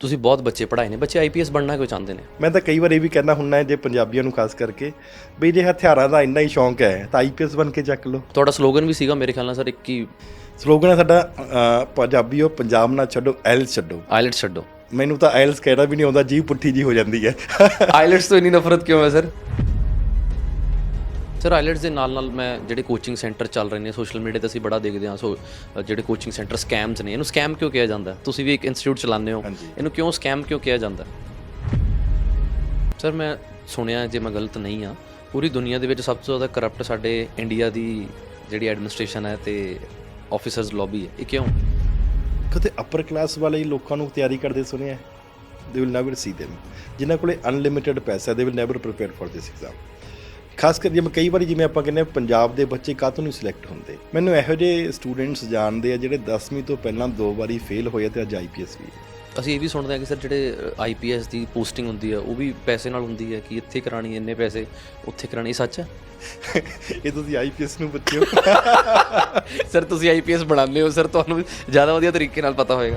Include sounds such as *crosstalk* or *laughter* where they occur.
ਤੁਸੀਂ ਬਹੁਤ ਬੱਚੇ ਪੜ੍ਹਾਏ ਨੇ ਬੱਚੇ ਆਈਪੀਐਸ ਬਣਨਾ ਕਿਉਂ ਚਾਹੁੰਦੇ ਨੇ? ਮੈਂ ਤਾਂ ਕਈ ਵਾਰ ਇਹ ਵੀ ਕਹਿਣਾ ਹੁੰਨਾ ਜੇ ਪੰਜਾਬੀਆਂ ਨੂੰ ਖਾਸ ਕਰਕੇ ਵੀ ਜੇ ਹਥਿਆਰਾਂ ਦਾ ਇੰਨਾ ਹੀ ਸ਼ੌਂਕ ਹੈ ਤਾਂ ਆਈਪੀਐਸ ਬਣ ਕੇ ਚੱਕ ਲਓ। ਤੁਹਾਡਾ ਸਲੋਗਨ ਵੀ ਸੀਗਾ ਮੇਰੇ ਖਿਆਲ ਨਾਲ ਸਰ ਇੱਕ ਹੀ ਸਲੋਗਨ ਹੈ ਸਾਡਾ ਅ, ਪੰਜਾਬੀਓ ਪੰਜਾਬ ਨਾ ਛੱਡੋ ਐਲਸ ਛੱਡੋ। ਆਇਲਟਸ ਛੱਡੋ। ਮੈਨੂੰ ਤਾਂ ਐਲਸ ਕਹਿਣਾ ਵੀ ਨਹੀਂ ਆਉਂਦਾ ਜੀਭ ਪੁੱਠੀ ਜੀ ਹੋ ਜਾਂਦੀ ਹੈ। *laughs* ਆਇਲਟਸ ਤੋਂ ਇੰਨੀ ਨਫ਼ਰਤ ਕਿਉਂ ਹੈ ਸਰ? ਸਰ ਆਇਲਟਸ ਦੇ ਨਾਲ ਨਾਲ ਮੈਂ ਜਿਹੜੇ ਕੋਚਿੰਗ ਸੈਂਟਰ ਚੱਲ ਰਹੇ ਨੇ ਸੋਸ਼ਲ ਮੀਡੀਆ ਤੇ ਅਸੀਂ ਬੜਾ ਦੇਖਦੇ ਹਾਂ ਸੋ ਜਿਹੜੇ ਕੋਚਿੰਗ ਸੈਂਟਰ ਸਕੈਮਸ ਨੇ ਇਹਨੂੰ ਸਕੈਮ ਕਿਉਂ ਕਿਹਾ ਜਾਂਦਾ? ਤੁਸੀਂ ਵੀ ਇੱਕ ਇੰਸਟੀਚਿਊਟ ਚਲਾਉਂਦੇ ਹੋ। ਇਹਨੂੰ ਕਿਉਂ ਸਕੈਮ ਕਿਉਂ ਕਿਹਾ ਜਾਂਦਾ? ਸਰ ਮੈਂ ਸੁਣਿਆ ਜੇ ਮੈਂ ਗਲਤ ਨਹੀਂ ਆ ਪੂਰੀ ਦੁਨੀਆ ਦੇ ਵਿੱਚ ਸਭ ਤੋਂ ਜ਼ਿਆਦਾ ਕਰਪਟ ਸਾਡੇ ਇੰਡੀਆ ਦੀ ਜਿਹੜੀ ਐਡਮਿਨਿਸਟ੍ਰੇਸ਼ਨ ਹੈ ਤੇ ਆਫੀਸਰਸ ਲੌਬੀ ਹੈ ਇਹ ਕਿਉਂ ਕਦੇ ਅਪਰ ਕਲਾਸ ਵਾਲੇ ਹੀ ਲੋਕਾਂ ਨੂੰ ਤਿਆਰੀ ਕਰਦੇ ਸੁਣਿਆ ਦੇ ਵਿਲ ਨੈਵਰ ਸੀ them ਜਿਨ੍ਹਾਂ ਕੋਲੇ ਅਨਲਿਮਿਟਿਡ ਪੈਸਾ they will never prepare for this exam ਖਾਸ ਕਰ ਜਿਵੇਂ ਕਈ ਵਾਰੀ ਜਿਵੇਂ ਆਪਾਂ ਕਹਿੰਦੇ ਹਾਂ ਪੰਜਾਬ ਦੇ ਬੱਚੇ ਕਾਹਤੋਂ ਨਹੀਂ ਸਿਲੈਕਟ ਹੁੰਦੇ? ਮੈਨੂੰ ਇਹੋ ਜਿਹੇ ਸਟੂਡੈਂਟਸ ਜਾਣਦੇ ਆ ਜਿਹੜੇ 10ਵੀਂ ਤੋਂ ਪਹਿਲਾਂ ਦੋ ਵਾਰੀ ਫੇਲ ਹੋਏ ਤੇ ਅੱਜ ਆਈਪੀਐਸ ਵੀ ਅਸੀਂ ਇਹ ਵੀ ਸੁਣਦੇ ਹਾਂ ਕਿ ਸਰ ਜਿਹੜੇ ਆਈਪੀਐਸ ਦੀ ਪੋਸਟਿੰਗ ਹੁੰਦੀ ਹੈ ਉਹ ਵੀ ਪੈਸੇ ਨਾਲ ਹੁੰਦੀ ਹੈ ਕਿ ਇੱਥੇ ਕਰਾਣੀ ਇੰਨੇ ਪੈਸੇ ਉੱਥੇ ਕਰਾਣੀ ਇਹ ਸੱਚ ਹੈ ਇਹ ਤੁਸੀਂ ਆਈਪੀਐਸ ਨੂੰ ਪੁੱਛਿਓ *laughs* ਸਰ ਤੁਸੀਂ ਆਈਪੀਐਸ ਬਣਾਉਂਦੇ ਹੋ ਸਰ ਤੁਹਾਨੂੰ ਜ਼ਿਆਦਾ ਵਧੀਆ ਤਰੀਕੇ ਨਾਲ ਪਤਾ ਹੋਏਗਾ।